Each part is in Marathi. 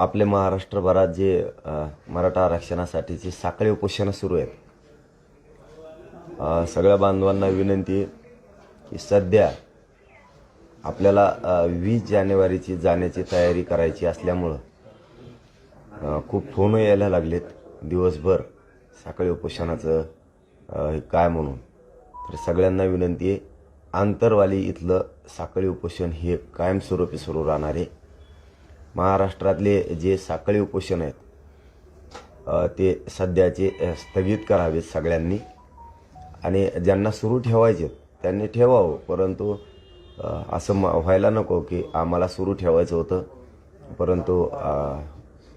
आपले महाराष्ट्रभरात जे मराठा आरक्षणासाठीची साखळी उपोषणं सुरू आहेत. सगळ्या बांधवांना विनंती की सध्या आपल्याला वीस जानेवारीची जाण्याची तयारी करायची असल्यामुळं खूप फोन यायला लागलेत दिवसभर साखळी उपोषणाचं हे काय म्हणून. तर सगळ्यांना विनंती आहे आंतरवाली इथलं साखळी उपोषण हे कायमस्वरूपी सुरू राहणार आहे. महाराष्ट्रातले जे साखळी उपोषण आहेत ते सध्याचे स्थगित करावेत सगळ्यांनी. आणि ज्यांना सुरू ठेवायचे त्यांनी ठेवावं. परंतु असं म- व्हायला नको की आम्हाला सुरू ठेवायचं होतं. परंतु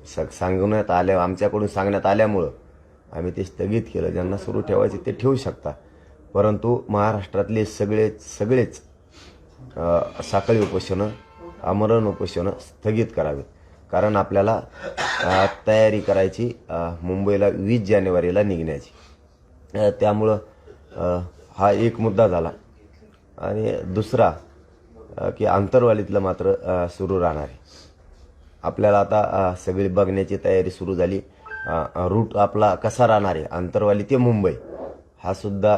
स- सांगण्यात आल्या आमच्याकडून सांगण्यात आल्यामुळं आम्ही ते स्थगित केलं. ज्यांना सुरू ठेवायचे ते ठेवू शकता. परंतु महाराष्ट्रातले सगळे सगळेच साखळी उपोषणं मरण उपोषणं स्थगित करावीत कारण आपल्याला तयारी करायची मुंबईला वीस जानेवारीला निघण्याची. त्यामुळं हा एक मुद्दा झाला. आणि दुसरा की आंतरवालीतलं मात्र सुरू राहणार आहे. आपल्याला आता सगळी बघण्याची तयारी सुरू झाली. रूट आपला कसा राहणार आहे? आंतरवाली ते मुंबई. हा सुद्धा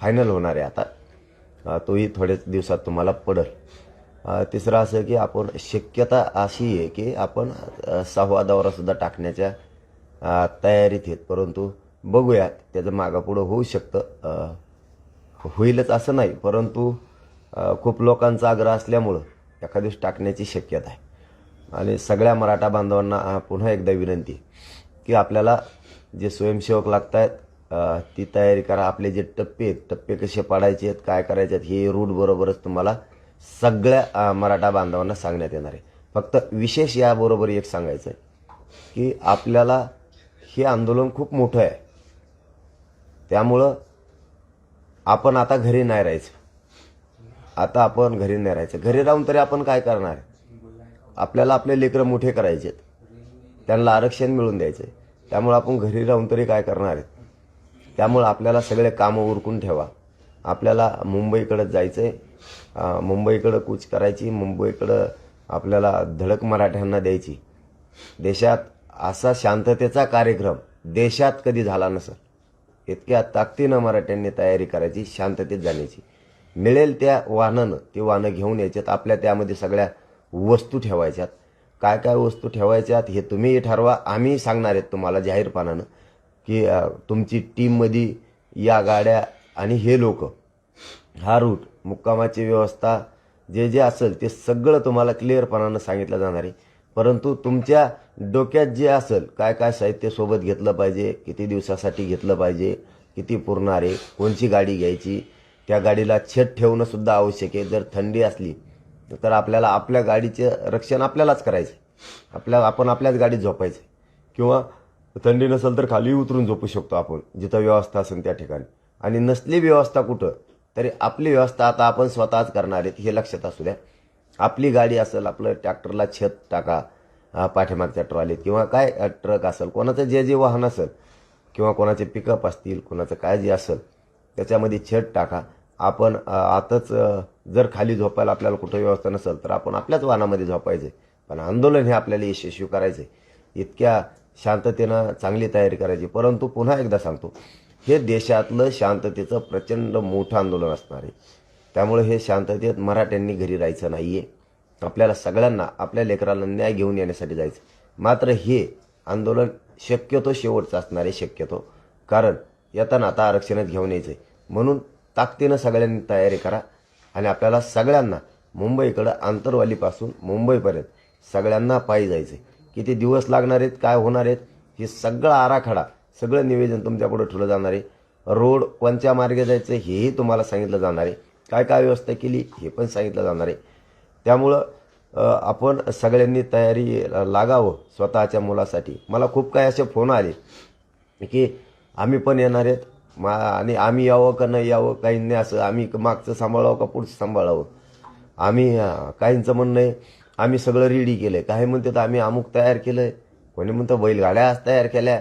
फायनल होणार आहे आता. तोही थोड्याच दिवसात तुम्हाला पडेल. तिसरं असं की आपण शक्यता अशी आहे की आपण सहावा दौरासुद्धा टाकण्याच्या तयारीत आहेत. परंतु बघूयात त्याचं मागापुढं होऊ शकतं. होईलच असं नाही. परंतु खूप लोकांचा आग्रह असल्यामुळं एखाद्या दिवशी टाकण्याची शक्यता आहे. आणि सगळ्या मराठा बांधवांना पुन्हा एकदा विनंती की आपल्याला जे स्वयंसेवक लागत आहेत ती तयारी करा. आपले जे टप्पे आहेत टप्पे कसे पाडायचे आहेत काय करायचे आहेत हे रूट बरोबरच तुम्हाला सगळ्या मराठा बांधवांना सांगण्यात येणार आहे. फक्त विशेष याबरोबर एक सांगायचं आहे की आपल्याला हे आंदोलन खूप मोठं आहे. त्यामुळं आपण आता घरी नाही राहायचं. आता आपण घरी नाही राहायचं. घरी राहून तरी आपण काय करणार? आपल्याला आपले लेकरं मोठे करायचे त्यांना आरक्षण मिळून द्यायचं त्यामुळं आपण घरी राहून तरी काय करणार? आहेत त्यामुळं आपल्याला सगळे कामं उरकून ठेवा. आपल्याला मुंबईकडं जायचं आहे मुंबईकडं कूच करायची मुंबईकडं आपल्याला धडक मराठ्यांना द्यायची. देशात असा शांततेचा कार्यक्रम देशात कधी झाला नसं इतक्या ताकदीनं मराठ्यांनी तयारी करायची शांततेत जाण्याची. मिळेल त्या वाहनानं ती वाहनं घेऊन यायच्यात आपल्या त्यामध्ये सगळ्या वस्तू ठेवायच्यात. काय काय वस्तू ठेवायच्यात हे तुम्ही ठरवा आम्ही सांगणार आहेत तुम्हाला जाहीरपणानं की तुमची टीममध्ये या गाड्या आणि हे लोक हा रूट मुक्कामाची व्यवस्था जे जे असेल ते सगळं तुम्हाला क्लिअरपणानं सांगितलं जाणार आहे. परंतु तुमच्या डोक्यात जे असेल काय काय साहित्य सोबत घेतलं पाहिजे किती दिवसासाठी घेतलं पाहिजे किती पुरणार आहे कोणची गाडी घ्यायची त्या गाडीला छत ठेवणंसुद्धा आवश्यक आहे. जर थंडी असली तर आपल्याला आपल्या गाडीचे रक्षण आपल्यालाच करायचे आपल्या आपण आपल्याच गाडीत झोपायचं किंवा थंडी नसेल तर खाली उतरून झोपू शकतो आपण जिथं व्यवस्था असेल त्या ठिकाणी. आणि नसली व्यवस्था कुठं? तरी आपली व्यवस्था आता आपण स्वतःच करणार आहेत हे लक्षात असू द्या. आपली गाडी असेल आपलं ट्रॅक्टरला छत टाका पाठीमागच्या ट्रॉलीत किंवा काय ट्रक असेल कोणाचं जे जे वाहन असेल किंवा कोणाचे पिकअप असतील कोणाचं काय जे असेल त्याच्यामध्ये छत टाका. आपण आताच जर खाली झोपायला आपल्याला कुठं व्यवस्था नसेल तर आपण आपल्याच वाहनामध्ये झोपायचं. पण आंदोलन हे आपल्याला यशस्वी करायचं. आहे इतक्या शांततेनं चांगली तयारी करायची. परंतु पुन्हा एकदा सांगतो हे देशातलं शांततेचं प्रचंड मोठं आंदोलन असणार आहे. त्यामुळे हे शांततेत मराठ्यांनी घरी राहायचं नाही आहे आपल्याला सगळ्यांना आपल्या लेकराला न्याय घेऊन येण्यासाठी जायचं. मात्र हे आंदोलन शक्यतो शेवटचं असणार आहे शक्यतो. कारण येताना आता आरक्षणात घेऊन यायचं आहे म्हणून ताकदीनं सगळ्यांनी तयारी करा आणि आपल्याला सगळ्यांना मुंबईकडं आंतरवालीपासून मुंबईपर्यंत सगळ्यांना पायी जायचं आहे किती दिवस लागणार आहेत काय होणार आहेत हे सगळं आराखडा सगळं निवेदन तुमच्याकडं ठेवलं जाणार आहे. रोड कोणत्या मार्गे जायचं हेही तुम्हाला सांगितलं जाणार आहे. काय काय व्यवस्था केली हे पण सांगितलं जाणार आहे. त्यामुळं आपण सगळ्यांनी तयारी लागावं स्वतःच्या मुलासाठी. मला खूप काही असे फोन आले की आम्ही पण येणार आहेत. मा आणि आम्ही यावं का नाही यावं काहींनी असं आम्ही मागचं सांभाळावं का पुढचं सांभाळावं? आम्ही काहींचं म्हणणं आहे आम्ही सगळं रेडी केलं आहे काही म्हणतात आम्ही अमुक तयार केलं आहे कोणी म्हणतं बैलगाड्या आज तयार केल्या.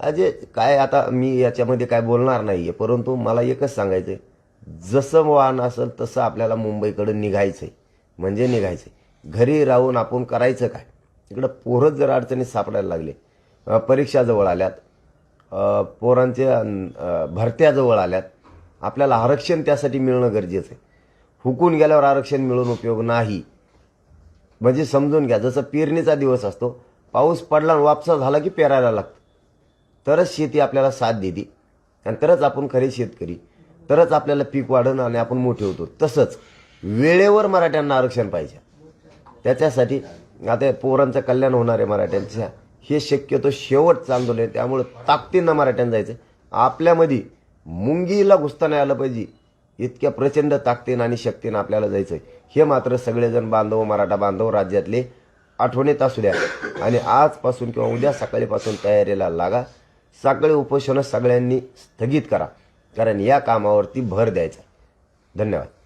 अजे काय आता मी याच्यामध्ये काय बोलणार नाही आहे परंतु मला एकच सांगायचं आहे जसं वाहन असेल तसं आपल्याला मुंबईकडं निघायचं आहे म्हणजे निघायचं आहे घरी राहून आपण करायचं काय? इकडं पोरं जर अडचणीत सापडायला लागले परीक्षा जवळ आल्यात पोरांच्या भरत्या जवळ आल्यात आपल्याला आरक्षण त्यासाठी मिळणं गरजेचं आहे हुकून गेल्यावर आरक्षण मिळून उपयोग नाही. म्हणजे समजून घ्या जसं पेरणीचा दिवस असतो पाऊस पडला आणि वापसा झाला की पेरायला लागतं. तरच शेती आपल्याला साथ देते. आणि तरच आपण खरे शेतकरी. तरच आपल्याला पीक वाढणं आणि आपण मोठे होतो. तसंच वेळेवर मराठ्यांना आरक्षण पाहिजे. त्याच्यासाठी आता पोरांचं कल्याण होणार आहे मराठ्यांच्या. हे शक्यतो शेवटचं आंदोलन आहे. त्यामुळं ताकदीनं मराठ्यांना जायचं. आपल्यामध्ये मुंगीला घुसता नाही आलं पाहिजे. इतक्या प्रचंड ताकदीनं आणि शक्तीनं आपल्याला जायचं आहे हे मात्र सगळेजण बांधव मराठा बांधव राज्यातले आठवणीत असू द्या. आणि आजपासून किंवा उद्या सकाळीपासून तयारीला लागा. सगळे उपोषणं सगळ्यांनी स्थगित करा. कारण या कामावरती भर द्यायचा धन्यवाद.